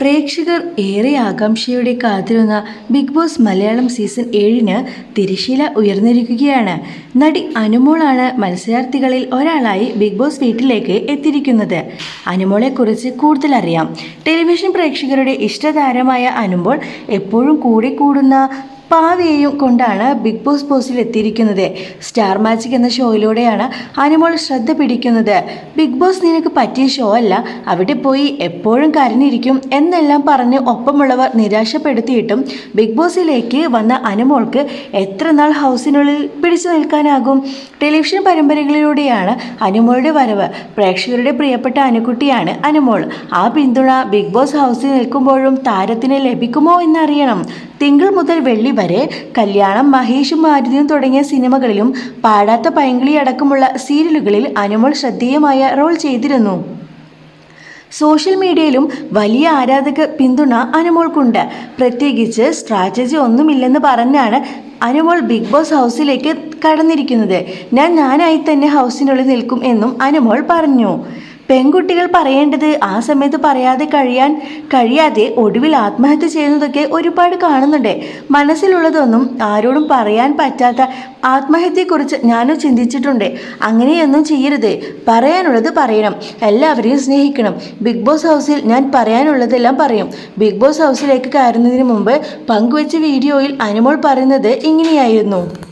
പ്രേക്ഷകർ ഏറെ ആകാംക്ഷയോടെ കാത്തിരുന്ന ബിഗ് ബോസ് മലയാളം സീസൺ ഏഴിന് തിരശീല ഉയർന്നിരിക്കുകയാണ്. നടി അനുമോളാണ് മത്സരാർത്ഥികളിൽ ഒരാളായി ബിഗ് ബോസ് വീട്ടിലേക്ക് എത്തിയിരിക്കുന്നത്. അനുമോളെക്കുറിച്ച് കൂടുതൽ അറിയാം. ടെലിവിഷൻ പ്രേക്ഷകരുടെ ഇഷ്ടതാരമായ അനുമോൾ എപ്പോഴും കൂടെ കൂടുന്ന പാവയെയും കൊണ്ടാണ് ബിഗ് ബോസ് ബോസിൽ എത്തിയിരിക്കുന്നത്. സ്റ്റാർ മാജിക് എന്ന ഷോയിലൂടെയാണ് അനുമോൾ ശ്രദ്ധ പിടിക്കുന്നത്. ബിഗ് ബോസ് നിനക്ക് പറ്റിയ ഷോ അല്ല അവിടെ പോയി എപ്പോഴും കരഞ്ഞിരിക്കും എന്നെല്ലാം പറഞ്ഞ് ഒപ്പമുള്ളവർ നിരാശപ്പെടുത്തിയിട്ടും ബിഗ് ബോസിലേക്ക് വന്ന അനുമോൾക്ക് എത്ര നാൾ ഹൗസിനുള്ളിൽ പിടിച്ചു നിൽക്കാനാകും? ടെലിവിഷൻ പരമ്പരകളിലൂടെയാണ് അനുമോളുടെ വരവ്. പ്രേക്ഷകരുടെ പ്രിയപ്പെട്ട അനുകുട്ടിയാണ് അനുമോൾ. ആ പിന്തുണ ബിഗ് ബോസ് ഹൗസിൽ നിൽക്കുമ്പോഴും താരത്തിന് ലഭിക്കുമോ എന്നറിയണം. തിങ്കൾ മുതൽ വെള്ളി വരെ കല്യാണം മഹേഷും മാരുതിയും തുടങ്ങിയ സിനിമകളിലും പാടാത്ത പൈങ്കിളി അടക്കമുള്ള സീരിയലുകളിൽ അനുമോൾ ശ്രദ്ധേയമായ റോൾ ചെയ്തിരുന്നു. സോഷ്യൽ മീഡിയയിലും വലിയ ആരാധക പിന്തുണ അനുമോൾക്കുണ്ട്. പ്രത്യേകിച്ച് സ്ട്രാറ്റജി ഒന്നുമില്ലെന്ന് പറഞ്ഞാണ് അനുമോൾ ബിഗ് ബോസ് ഹൗസിലേക്ക് കടന്നിരിക്കുന്നത്. ഞാൻ ഞാനായി തന്നെ ഹൗസിനുള്ളിൽ നിൽക്കും എന്നും അനുമോൾ പറഞ്ഞു. പെൺകുട്ടികൾ പറയേണ്ടത് ആ സമയത്ത് പറയാതെ കഴിയാൻ കഴിയാതെ ഒടുവിൽ ആത്മഹത്യ ചെയ്യുന്നതൊക്കെ ഒരുപാട് കാണുന്നുണ്ട്. മനസ്സിലുള്ളതൊന്നും ആരോടും പറയാൻ പറ്റാത്ത ആത്മഹത്യയെക്കുറിച്ച് ഞാനും ചിന്തിച്ചിട്ടുണ്ട്. അങ്ങനെയൊന്നും ചെയ്യരുത്. പറയാനുള്ളത് പറയണം. എല്ലാവരെയും സ്നേഹിക്കണം. ബിഗ് ബോസ് ഹൗസിൽ ഞാൻ പറയാനുള്ളതെല്ലാം പറയും. ബിഗ് ബോസ് ഹൗസിലേക്ക് കയറുന്നതിന് മുമ്പ് പങ്കുവച്ച വീഡിയോയിൽ അനുമോൾ പറയുന്നത് ഇങ്ങനെയായിരുന്നു.